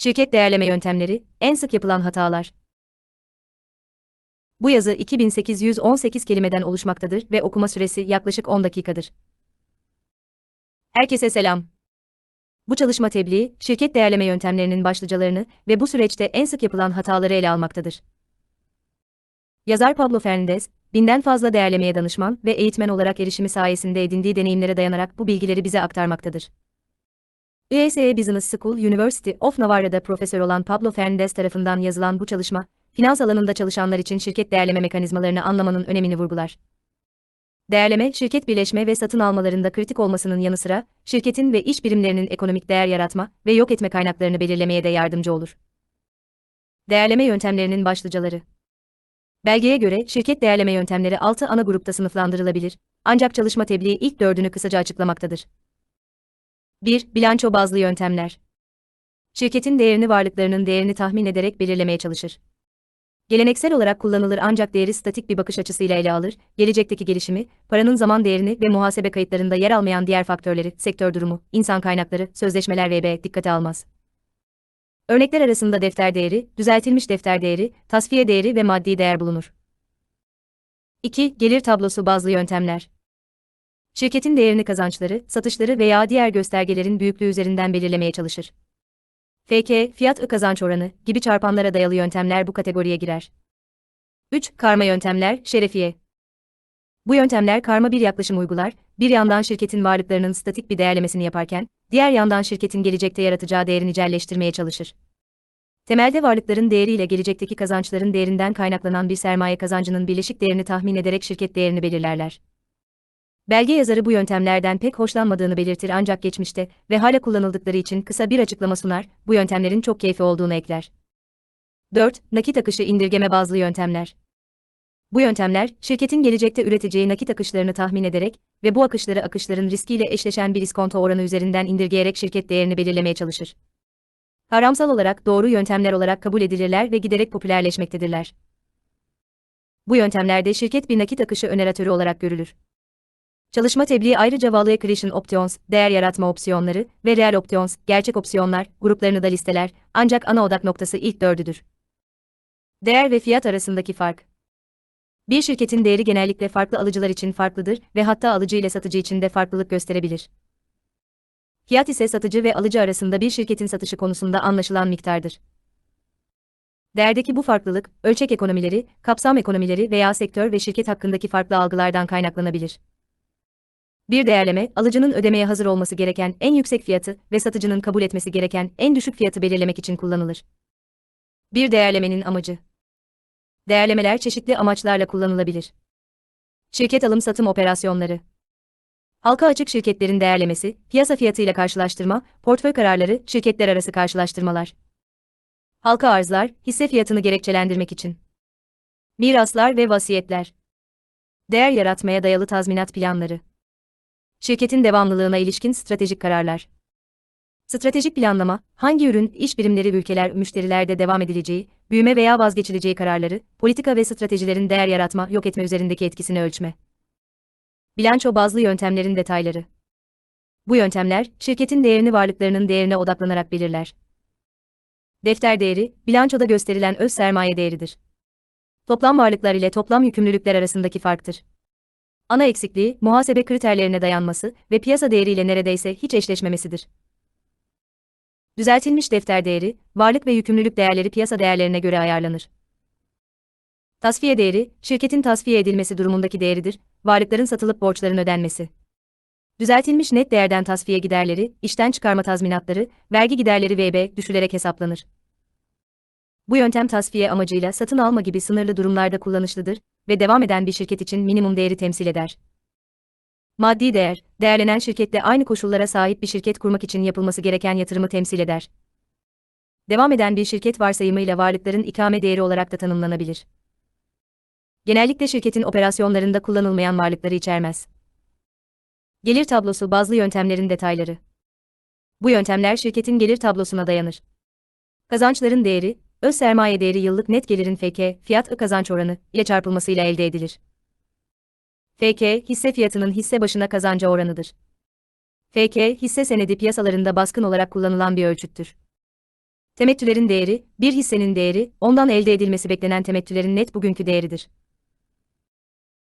Şirket değerleme yöntemleri, en sık yapılan hatalar. Bu yazı 2818 kelimeden oluşmaktadır ve okuma süresi yaklaşık 10 dakikadır. Herkese selam. Bu çalışma tebliği, şirket değerleme yöntemlerinin başlıcalarını ve bu süreçte en sık yapılan hataları ele almaktadır. Yazar Pablo Fernandez, binden fazla değerlemeye danışman ve eğitmen olarak erişimi sayesinde edindiği deneyimlere dayanarak bu bilgileri bize aktarmaktadır. ISE Business School University of Navarra'da profesör olan Pablo Fernandez tarafından yazılan bu çalışma, finans alanında çalışanlar için şirket değerleme mekanizmalarını anlamanın önemini vurgular. Değerleme, şirket birleşme ve satın almalarında kritik olmasının yanı sıra, şirketin ve iş birimlerinin ekonomik değer yaratma ve yok etme kaynaklarını belirlemeye de yardımcı olur. Değerleme yöntemlerinin başlıcaları Belgeye göre şirket değerleme yöntemleri 6 ana grupta sınıflandırılabilir, ancak çalışma tebliği ilk dördünü kısaca açıklamaktadır. 1. Bilanço bazlı yöntemler. Şirketin değerini varlıklarının değerini tahmin ederek belirlemeye çalışır. Geleneksel olarak kullanılır ancak değeri statik bir bakış açısıyla ele alır, gelecekteki gelişimi, paranın zaman değerini ve muhasebe kayıtlarında yer almayan diğer faktörleri, sektör durumu, insan kaynakları, sözleşmeler vb. dikkate almaz. Örnekler arasında defter değeri, düzeltilmiş defter değeri, tasfiye değeri ve maddi değer bulunur. 2. Gelir tablosu bazlı yöntemler. Şirketin değerini kazançları, satışları veya diğer göstergelerin büyüklüğü üzerinden belirlemeye çalışır. FK, fiyat kazanç oranı gibi çarpanlara dayalı yöntemler bu kategoriye girer. 3. Karma yöntemler, şerefiye. Bu yöntemler karma bir yaklaşım uygular, bir yandan şirketin varlıklarının statik bir değerlemesini yaparken, diğer yandan şirketin gelecekte yaratacağı değeri nicelleştirmeye çalışır. Temelde varlıkların değeriyle gelecekteki kazançların değerinden kaynaklanan bir sermaye kazancının birleşik değerini tahmin ederek şirket değerini belirlerler. Belge yazarı bu yöntemlerden pek hoşlanmadığını belirtir ancak geçmişte ve hala kullanıldıkları için kısa bir açıklama sunar, bu yöntemlerin çok keyfi olduğunu ekler. 4. Nakit akışı indirgeme bazlı yöntemler. Bu yöntemler, şirketin gelecekte üreteceği nakit akışlarını tahmin ederek ve bu akışları akışların riskiyle eşleşen bir iskonto oranı üzerinden indirgeyerek şirket değerini belirlemeye çalışır. Kavramsal olarak doğru yöntemler olarak kabul edilirler ve giderek popülerleşmektedirler. Bu yöntemlerde şirket bir nakit akışı öneratörü olarak görülür. Çalışma tebliği ayrıca Value Creation Options, değer yaratma opsiyonları ve Real Options, gerçek opsiyonlar, gruplarını da listeler, ancak ana odak noktası ilk dördüdür. Değer ve fiyat arasındaki fark. Bir şirketin değeri genellikle farklı alıcılar için farklıdır ve hatta alıcı ile satıcı için de farklılık gösterebilir. Fiyat ise satıcı ve alıcı arasında bir şirketin satışı konusunda anlaşılan miktardır. Değerdeki bu farklılık, ölçek ekonomileri, kapsam ekonomileri veya sektör ve şirket hakkındaki farklı algılardan kaynaklanabilir. Bir değerleme, alıcının ödemeye hazır olması gereken en yüksek fiyatı ve satıcının kabul etmesi gereken en düşük fiyatı belirlemek için kullanılır. Bir değerlemenin amacı. Değerlemeler çeşitli amaçlarla kullanılabilir. Şirket alım-satım operasyonları. Halka açık şirketlerin değerlemesi, piyasa fiyatıyla karşılaştırma, portföy kararları, şirketler arası karşılaştırmalar. Halka arzlar, hisse fiyatını gerekçelendirmek için. Miraslar ve vasiyetler. Değer yaratmaya dayalı tazminat planları. Şirketin devamlılığına ilişkin stratejik kararlar. Stratejik planlama, hangi ürün, iş birimleri ülkeler, müşterilerde devam edileceği, büyüme veya vazgeçileceği kararları, politika ve stratejilerin değer yaratma, yok etme üzerindeki etkisini ölçme. Bilanço bazlı yöntemlerin detayları. Bu yöntemler, şirketin değerini varlıklarının değerine odaklanarak belirler. Defter değeri, bilançoda gösterilen öz sermaye değeridir. Toplam varlıklar ile toplam yükümlülükler arasındaki farktır. Ana eksikliği, muhasebe kriterlerine dayanması ve piyasa değeriyle neredeyse hiç eşleşmemesidir. Düzeltilmiş defter değeri, varlık ve yükümlülük değerleri piyasa değerlerine göre ayarlanır. Tasfiye değeri, şirketin tasfiye edilmesi durumundaki değeridir, varlıkların satılıp borçların ödenmesi. Düzeltilmiş net değerden tasfiye giderleri, işten çıkarma tazminatları, vergi giderleri vb. düşülerek hesaplanır. Bu yöntem tasfiye amacıyla satın alma gibi sınırlı durumlarda kullanışlıdır ve devam eden bir şirket için minimum değeri temsil eder. Maddi değer, değerlenen şirkette aynı koşullara sahip bir şirket kurmak için yapılması gereken yatırımı temsil eder. Devam eden bir şirket varsayımıyla varlıkların ikame değeri olarak da tanımlanabilir. Genellikle şirketin operasyonlarında kullanılmayan varlıkları içermez. Gelir tablosu bazlı yöntemlerin detayları. Bu yöntemler şirketin gelir tablosuna dayanır. Kazançların değeri, öz sermaye değeri yıllık net gelirin FK, fiyat kazanç oranı ile çarpılmasıyla elde edilir. FK, hisse fiyatının hisse başına kazanca oranıdır. FK, hisse senedi piyasalarında baskın olarak kullanılan bir ölçüttür. Temettülerin değeri, bir hissenin değeri, ondan elde edilmesi beklenen temettülerin net bugünkü değeridir.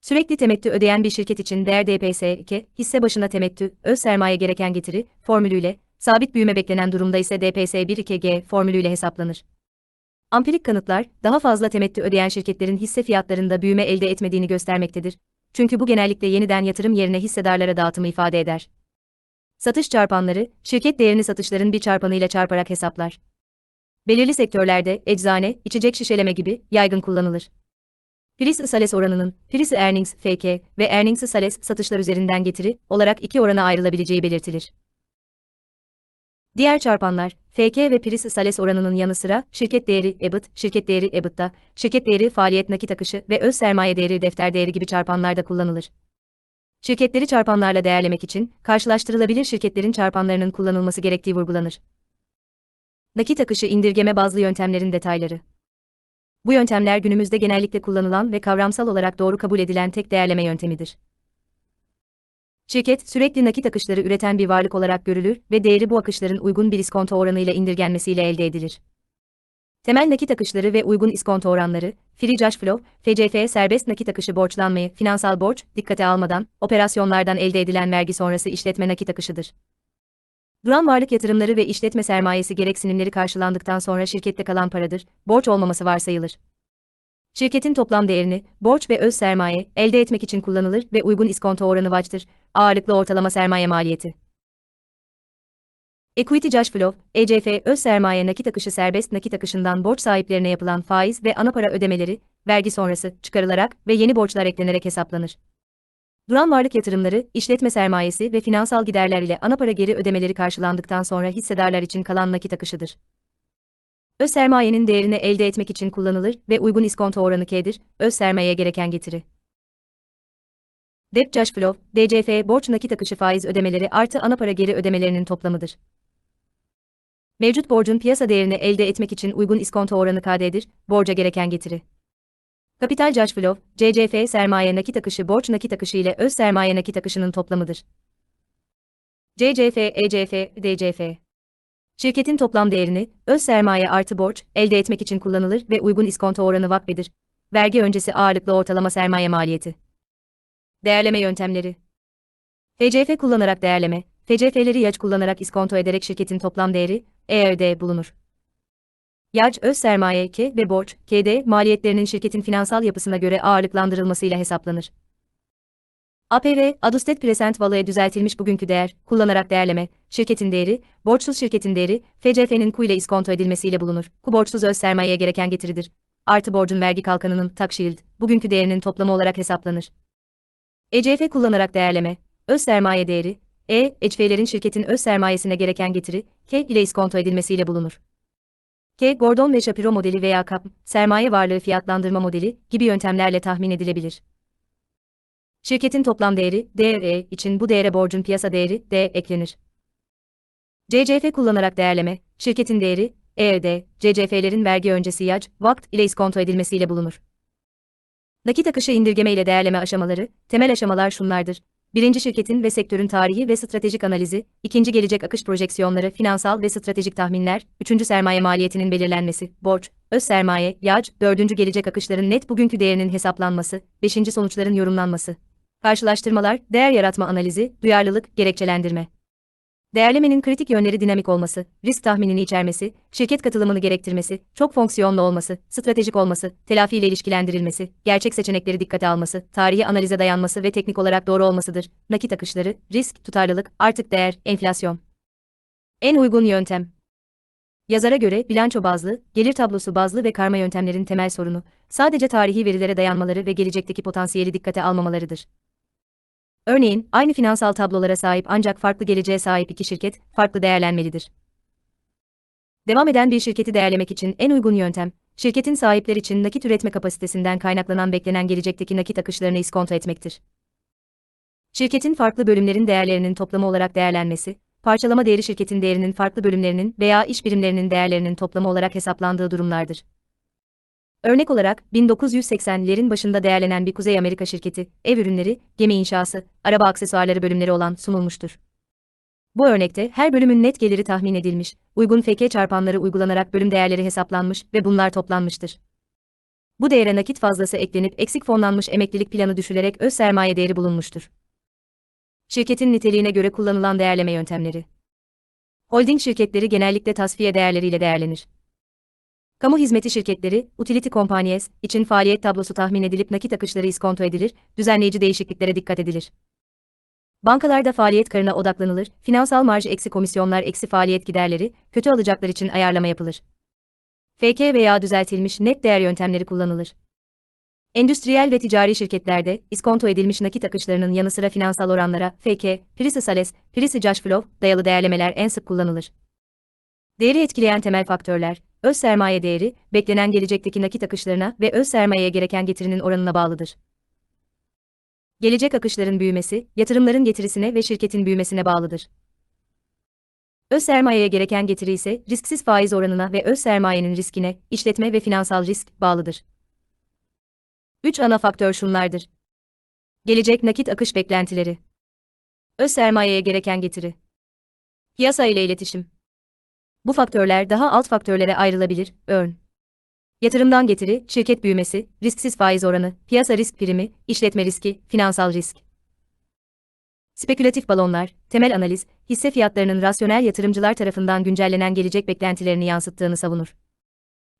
Sürekli temettü ödeyen bir şirket için değer DPS2, hisse başına temettü, öz sermaye gereken getiri, formülüyle, sabit büyüme beklenen durumda ise DPS1-2G formülüyle hesaplanır. Ampirik kanıtlar, daha fazla temettü ödeyen şirketlerin hisse fiyatlarında büyüme elde etmediğini göstermektedir. Çünkü bu genellikle yeniden yatırım yerine hissedarlara dağıtımı ifade eder. Satış çarpanları, şirket değerini satışların bir çarpanıyla çarparak hesaplar. Belirli sektörlerde, eczane, içecek şişeleme gibi, yaygın kullanılır. Price Sales oranının, Price Earnings FK ve Earnings Sales satışlar üzerinden getiri olarak iki orana ayrılabileceği belirtilir. Diğer çarpanlar, FK ve Price Sales oranının yanı sıra şirket değeri EBIT, şirket değeri EBITDA, şirket değeri faaliyet nakit akışı ve öz sermaye değeri defter değeri gibi çarpanlarda kullanılır. Şirketleri çarpanlarla değerlemek için karşılaştırılabilir şirketlerin çarpanlarının kullanılması gerektiği vurgulanır. Nakit akışı indirgeme bazlı yöntemlerin detayları. Bu yöntemler günümüzde genellikle kullanılan ve kavramsal olarak doğru kabul edilen tek değerleme yöntemidir. Şirket, sürekli nakit akışları üreten bir varlık olarak görülür ve değeri bu akışların uygun bir iskonto oranıyla indirgenmesiyle elde edilir. Temel nakit akışları ve uygun iskonto oranları, free cash flow, FCF serbest nakit akışı borçlanmayı, finansal borç, dikkate almadan, operasyonlardan elde edilen vergi sonrası işletme nakit akışıdır. Duran varlık yatırımları ve işletme sermayesi gereksinimleri karşılandıktan sonra şirkette kalan paradır, borç olmaması varsayılır. Şirketin toplam değerini, borç ve öz sermaye, elde etmek için kullanılır ve uygun iskonto oranı vaçtır, ağırlıklı ortalama sermaye maliyeti. Equity Cash Flow, ECF, öz sermaye nakit akışı serbest nakit akışından borç sahiplerine yapılan faiz ve ana para ödemeleri, vergi sonrası, çıkarılarak ve yeni borçlar eklenerek hesaplanır. Duran varlık yatırımları, işletme sermayesi ve finansal giderler ile ana para geri ödemeleri karşılandıktan sonra hissedarlar için kalan nakit akışıdır. Öz sermayenin değerini elde etmek için kullanılır ve uygun iskonto oranı K'dir, öz sermayeye gereken getiri. Debt Cash Flow, DCF, borç nakit akışı faiz ödemeleri artı ana para geri ödemelerinin toplamıdır. Mevcut borcun piyasa değerini elde etmek için uygun iskonto oranı KD'dir, borca gereken getiri. Kapital Cash Flow, CCF sermaye nakit akışı borç nakit akışı ile öz sermaye nakit akışının toplamıdır. CCF, ECF, DCF. Şirketin toplam değerini, öz sermaye artı borç, elde etmek için kullanılır ve uygun iskonto oranı vakfedir. Vergi öncesi ağırlıklı ortalama sermaye maliyeti. Değerleme yöntemleri. FCF kullanarak değerleme, FCF'leri yaç kullanarak iskonto ederek şirketin toplam değeri, ERD bulunur. Yaç, öz sermaye K ve borç, KD, maliyetlerinin şirketin finansal yapısına göre ağırlıklandırılmasıyla hesaplanır. APV, Adusted Present Value'ye düzeltilmiş bugünkü değer, kullanarak değerleme, şirketin değeri, borçsuz şirketin değeri, FCF'nin Q ile iskonto edilmesiyle bulunur. Q borçsuz öz sermayeye gereken getiridir. Artı borcun vergi kalkanının tax shield, bugünkü değerinin toplamı olarak hesaplanır. ECF kullanarak değerleme, öz sermaye değeri, E, ECF'lerin şirketin öz sermayesine gereken getiri, K ile iskonto edilmesiyle bulunur. K. Gordon ve Shapiro modeli veya KAP, sermaye varlığı fiyatlandırma modeli gibi yöntemlerle tahmin edilebilir. Şirketin toplam değeri, DE için bu değere borcun piyasa değeri, D eklenir. CCF kullanarak değerleme, şirketin değeri, ERD, CCF'lerin vergi öncesi yaç, vakt ile iskonto edilmesiyle bulunur. Nakit akışı indirgeme ile değerleme aşamaları, temel aşamalar şunlardır. Birinci şirketin ve sektörün tarihi ve stratejik analizi, ikinci gelecek akış projeksiyonları, finansal ve stratejik tahminler, üçüncü sermaye maliyetinin belirlenmesi, borç, öz sermaye, yaç, dördüncü gelecek akışların net bugünkü değerinin hesaplanması, beşinci sonuçların yorumlanması. Karşılaştırmalar, değer yaratma analizi, duyarlılık, gerekçelendirme. Değerlemenin kritik yönleri dinamik olması, risk tahminini içermesi, şirket katılımını gerektirmesi, çok fonksiyonlu olması, stratejik olması, telafi ile ilişkilendirilmesi, gerçek seçenekleri dikkate alması, tarihi analize dayanması ve teknik olarak doğru olmasıdır. Nakit akışları, risk, tutarlılık, artık değer, enflasyon. En uygun yöntem. Yazara göre bilanço bazlı, gelir tablosu bazlı ve karma yöntemlerin temel sorunu sadece tarihi verilere dayanmaları ve gelecekteki potansiyeli dikkate almamalarıdır. Örneğin, aynı finansal tablolara sahip ancak farklı geleceğe sahip iki şirket, farklı değerlenmelidir. Devam eden bir şirketi değerlemek için en uygun yöntem, şirketin sahipler için nakit üretme kapasitesinden kaynaklanan beklenen gelecekteki nakit akışlarını iskonto etmektir. Şirketin farklı bölümlerin değerlerinin toplamı olarak değerlenmesi, parçalama değeri şirketin değerinin farklı bölümlerinin veya iş birimlerinin değerlerinin toplamı olarak hesaplandığı durumlardır. Örnek olarak, 1980'lerin başında değerlenen bir Kuzey Amerika şirketi, ev ürünleri, gemi inşası, araba aksesuarları bölümleri olan sunulmuştur. Bu örnekte her bölümün net geliri tahmin edilmiş, uygun FK çarpanları uygulanarak bölüm değerleri hesaplanmış ve bunlar toplanmıştır. Bu değere nakit fazlası eklenip eksik fonlanmış emeklilik planı düşülerek öz sermaye değeri bulunmuştur. Şirketin niteliğine göre kullanılan değerleme yöntemleri. Holding şirketleri genellikle tasfiye değerleriyle değerlenir. Kamu hizmeti şirketleri, utility companies için faaliyet tablosu tahmin edilip nakit akışları iskonto edilir, düzenleyici değişikliklere dikkat edilir. Bankalarda faaliyet karına odaklanılır, finansal marj eksi komisyonlar eksi faaliyet giderleri, kötü alacaklar için ayarlama yapılır. FK veya düzeltilmiş net değer yöntemleri kullanılır. Endüstriyel ve ticari şirketlerde, iskonto edilmiş nakit akışlarının yanı sıra finansal oranlara, FK, Price Sales, Price Cash Flow, dayalı değerlemeler en sık kullanılır. Değeri etkileyen temel faktörler, öz sermaye değeri, beklenen gelecekteki nakit akışlarına ve öz sermayeye gereken getirinin oranına bağlıdır. Gelecek akışların büyümesi, yatırımların getirisine ve şirketin büyümesine bağlıdır. Öz sermayeye gereken getiri ise risksiz faiz oranına ve öz sermayenin riskine, işletme ve finansal risk bağlıdır. Üç ana faktör şunlardır. Gelecek nakit akış beklentileri. Öz sermayeye gereken getiri. Piyasa ile iletişim. Bu faktörler daha alt faktörlere ayrılabilir, örn. Yatırımdan getiri, şirket büyümesi, risksiz faiz oranı, piyasa risk primi, işletme riski, finansal risk. Spekülatif balonlar, temel analiz, hisse fiyatlarının rasyonel yatırımcılar tarafından güncellenen gelecek beklentilerini yansıttığını savunur.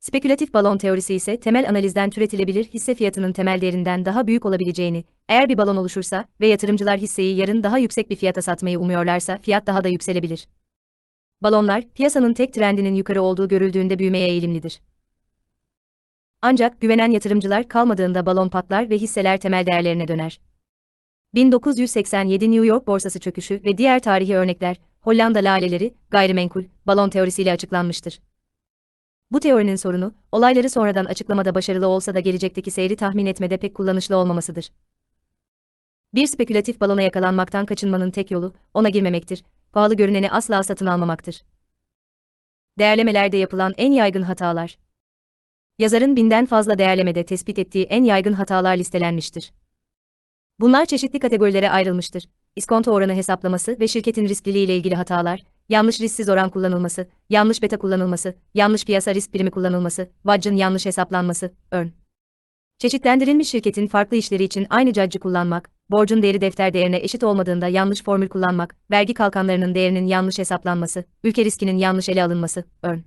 Spekülatif balon teorisi ise temel analizden türetilebilir hisse fiyatının temel değerinden daha büyük olabileceğini, eğer bir balon oluşursa ve yatırımcılar hisseyi yarın daha yüksek bir fiyata satmayı umuyorlarsa fiyat daha da yükselebilir. Balonlar, piyasanın tek trendinin yukarı olduğu görüldüğünde büyümeye eğilimlidir. Ancak güvenen yatırımcılar kalmadığında balon patlar ve hisseler temel değerlerine döner. 1987 New York borsası çöküşü ve diğer tarihi örnekler, Hollanda laleleri, gayrimenkul, balon teorisiyle açıklanmıştır. Bu teorinin sorunu, olayları sonradan açıklamada başarılı olsa da gelecekteki seyri tahmin etmede pek kullanışlı olmamasıdır. Bir spekülatif balona yakalanmaktan kaçınmanın tek yolu, ona girmemektir, pahalı görüneni asla satın almamaktır. Değerlemelerde yapılan en yaygın hatalar. Yazarın binden fazla değerlemede tespit ettiği en yaygın hatalar listelenmiştir. Bunlar çeşitli kategorilere ayrılmıştır. İskonto oranı hesaplaması ve şirketin riskliliği ile ilgili hatalar, yanlış risksiz oran kullanılması, yanlış beta kullanılması, yanlış piyasa risk primi kullanılması, VAC'ın yanlış hesaplanması, ön. Çeşitlendirilmiş şirketin farklı işleri için aynı caccı kullanmak, borcun değeri defter değerine eşit olmadığında yanlış formül kullanmak, vergi kalkanlarının değerinin yanlış hesaplanması, ülke riskinin yanlış ele alınması, ön.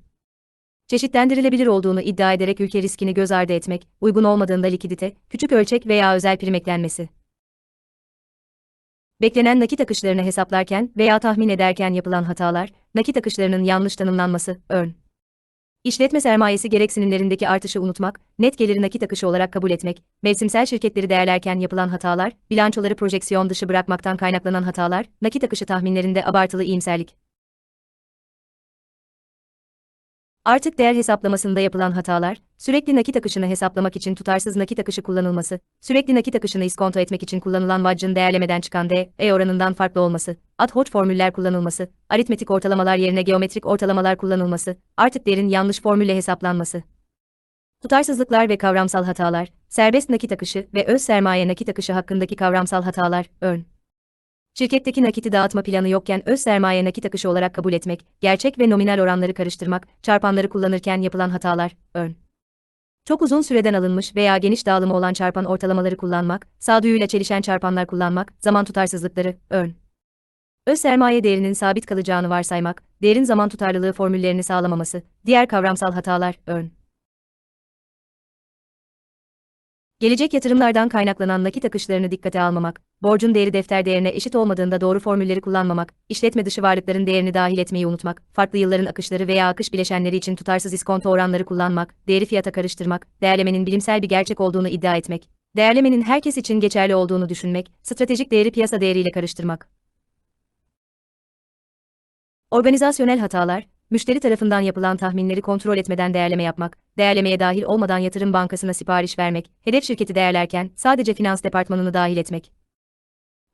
Çeşitlendirilebilir olduğunu iddia ederek ülke riskini göz ardı etmek, uygun olmadığında likidite, küçük ölçek veya özel prim eklenmesi. Beklenen nakit akışlarını hesaplarken veya tahmin ederken yapılan hatalar, nakit akışlarının yanlış tanımlanması, örn. İşletme sermayesi gereksinimlerindeki artışı unutmak, net geliri nakit akışı olarak kabul etmek, mevsimsel şirketleri değerlerken yapılan hatalar, bilançoları projeksiyon dışı bırakmaktan kaynaklanan hatalar, nakit akışı tahminlerinde abartılı iyimserlik. Artık değer hesaplamasında yapılan hatalar, sürekli nakit akışını hesaplamak için tutarsız nakit akışı kullanılması, sürekli nakit akışını iskonto etmek için kullanılan VAC'ın değerlemeden çıkan D, E oranından farklı olması, ad hoc formüller kullanılması, aritmetik ortalamalar yerine geometrik ortalamalar kullanılması, artık değerin yanlış formülle hesaplanması. Tutarsızlıklar ve kavramsal hatalar, serbest nakit akışı ve öz sermaye nakit akışı hakkındaki kavramsal hatalar, örn. Şirketteki nakiti dağıtma planı yokken öz sermaye nakit akışı olarak kabul etmek, gerçek ve nominal oranları karıştırmak, çarpanları kullanırken yapılan hatalar, ön. Çok uzun süreden alınmış veya geniş dağılımı olan çarpan ortalamaları kullanmak, sağduyuyla çelişen çarpanlar kullanmak, zaman tutarsızlıkları, ön. Öz sermaye değerinin sabit kalacağını varsaymak, değerin zaman tutarlılığı formüllerini sağlamaması, diğer kavramsal hatalar, ön. Gelecek yatırımlardan kaynaklanan nakit akışlarını dikkate almamak, borcun değeri defter değerine eşit olmadığında doğru formülleri kullanmamak, işletme dışı varlıkların değerini dahil etmeyi unutmak, farklı yılların akışları veya akış bileşenleri için tutarsız iskonto oranları kullanmak, değeri fiyata karıştırmak, değerlemenin bilimsel bir gerçek olduğunu iddia etmek, değerlemenin herkes için geçerli olduğunu düşünmek, stratejik değeri piyasa değeriyle karıştırmak. Organizasyonel hatalar, müşteri tarafından yapılan tahminleri kontrol etmeden değerleme yapmak, değerlemeye dahil olmadan yatırım bankasına sipariş vermek, hedef şirketi değerlerken sadece finans departmanını dahil etmek.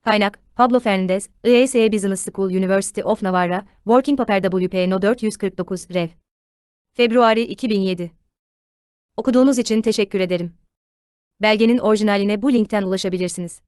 Kaynak, Pablo Fernandez, IESE Business School University of Navarra, Working Paper WP No 449, Rev. Februari 2007. Okuduğunuz için teşekkür ederim. Belgenin orijinaline bu linkten ulaşabilirsiniz.